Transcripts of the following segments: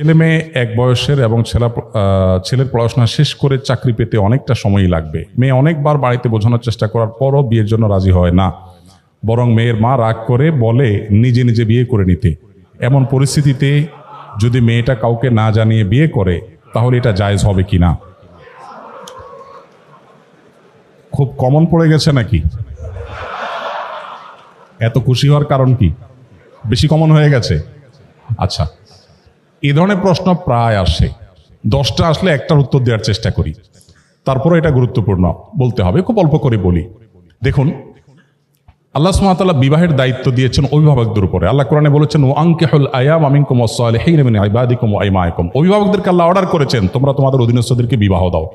ছেলে মেয়ে এক বয়সের এবং ছেলা ছেলের পড়াশোনা শেষ করে চাকরি পেতে অনেকটা সময়ই লাগবে। মেয়ে অনেকবার বাড়িতে বোঝানোর চেষ্টা করার পরও বিয়ের জন্য রাজি হয় না। বরং মেয়ের মা রাগ করে বলে, নিজে নিজে বিয়ে করে নিতে। এমন পরিস্থিতিতে যদি মেয়েটা কাউকে না জানিয়ে বিয়ে করে, তাহলে এটা জায়েজ হবে কি না? খুব কমন পড়ে গেছে নাকি? এত খুশি হওয়ার কারণ কি? বেশি কমন হয়ে গেছে? আচ্ছা। এই ধরনের প্রশ্ন প্রায় আসে। দশটা আসলে একটার উত্তর দেওয়ার চেষ্টা করি। তারপরে এটা গুরুত্বপূর্ণ বলতে হবে, খুব অল্প করে বলি। দেখুন, আল্লাহ সুমাতাল্লাহ বিবাহের দায়িত্ব দিয়েছেন অভিভাবকদের উপরে। আল্লাহ কোরআনে বলেছেন ও আঙ্কেহুল আয়াম আমিনকুম ওয়াসালিহিন মিন ইবাদিকুম ওয়া ইমাইকুম অভিভাবকদেরকে আল্লাহ অর্ডার করেছেন, তোমরা তোমাদের অধীনস্থদেরকে বিবাহ দাও।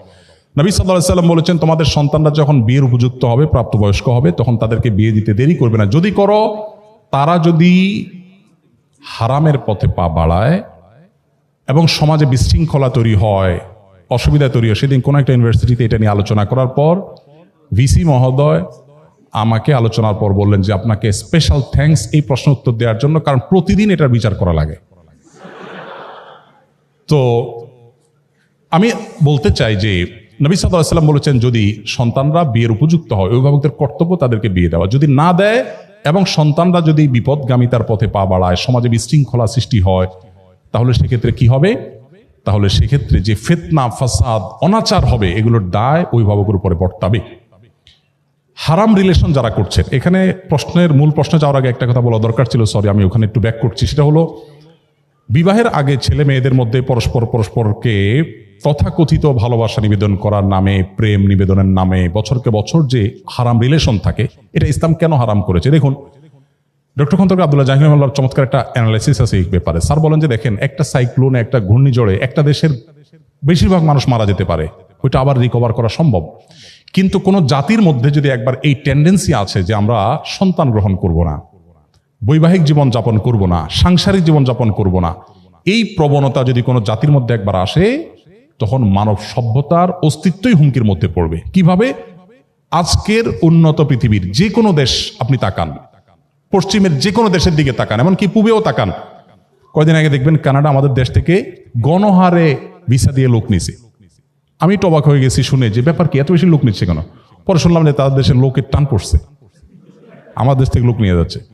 নবী আলাইহি সাল্লাম বলেছেন, তোমাদের সন্তানরা যখন বিয়ের উপযুক্ত হবে, প্রাপ্তবয়স্ক হবে, তখন তাদেরকে বিয়ে দিতে দেরি করবে না। যদি করো, তারা যদি হারামের পথে পা বাড়ায় এবং সমাজে বিশৃঙ্খলা তৈরি হয়, অসুবিধা তৈরি হয়। সেদিন কোনো একটা ইউনিভার্সিটিতে এটা নিয়ে আলোচনা করার পর ভিসি মহোদয় আমাকে আলোচনার পর বললেন যে আপনাকে স্পেশাল থ্যাঙ্কস এই প্রশ্ন উত্তর দেওয়ার জন্য, কারণ প্রতিদিন এটার বিচার করা লাগে। তো আমি বলতে চাই যে নবী সাল্লাম বলেছেন, যদি সন্তানরা বিয়ের উপযুক্ত হয়, অভিভাবকদের কর্তব্য তাদেরকে বিয়ে দেওয়া। যদি না দেয় এবং সন্তানরা যদি বিপদগামিতার পথে পা বাড়ায়, সমাজে বিশৃঙ্খলা সৃষ্টি হয় তাহলে সেক্ষেত্রে কি হবে? তাহলে সেক্ষেত্রে যে ফেতনা, ফাসাদ, অনাচার হবে এগুলোর দায় অভিভাবকের উপরে বর্তাবে। হারাম রিলেশন যারা করছেন, এখানে প্রশ্নের মূল প্রশ্ন যাওয়ার আগে একটা কথা বলা দরকার ছিল সরি আমি ওখানে একটু ব্যাক করছি, সেটা হলো, বিবাহের আগে ছেলে মেয়েদের মধ্যে পরস্পর, পরস্পরকে তথাকথিত ভালোবাসা নিবেদন করার নামে, প্রেম নিবেদনের নামে, বছরকে বছর যে হারাম রিলেশন থাকে, এটা ইসলাম কেন হারাম করেছে? দেখুন ডক্টর খন্দকার আব্দুল্লাহ জাহিনুল্লাহর চমৎকার একটা অ্যানালাইসিস আছে এই ব্যাপারে। স্যার বলেন যে দেখেন, একটা সাইক্লোনে একটা ঘূর্ণিঝড়ে একটা দেশের বেশিরভাগ মানুষ মারা যেতে পারে, ওইটা আবার রিকভার করা সম্ভব। কিন্তু কোনো জাতির মধ্যে যদি একবার এই টেন্ডেন্সি আছে যে আমরা সন্তান গ্রহণ করব না, বৈবাহিক জীবন যাপন করব না, সাংসারিক জীবন যাপন করব না, এই প্রবণতা যদি কোনো জাতির মধ্যে একবার আসে, তখন মানব সভ্যতার অস্তিত্বই হুমকির মধ্যে পড়বে। কীভাবে? আজকের উন্নত পৃথিবীর যে কোনো দেশ আপনি তাকান। পশ্চিমের যে কোনো দেশের দিকে তাকান, এমনকি পূবেও তাকান। কয়দিন আগে দেখবেন কানাডা আমাদের দেশ থেকে গণহারে ভিসা দিয়ে লোক নিছে। আমি টবাক হয়ে গেছি শুনে যে ব্যাপার কি, এত বেশি লোক নিচ্ছে কেন? পরে শুনলাম যে তাদের দেশের লোকের টান পড়ছে। আমার দেশ থেকে লোক নিয়ে যাচ্ছে।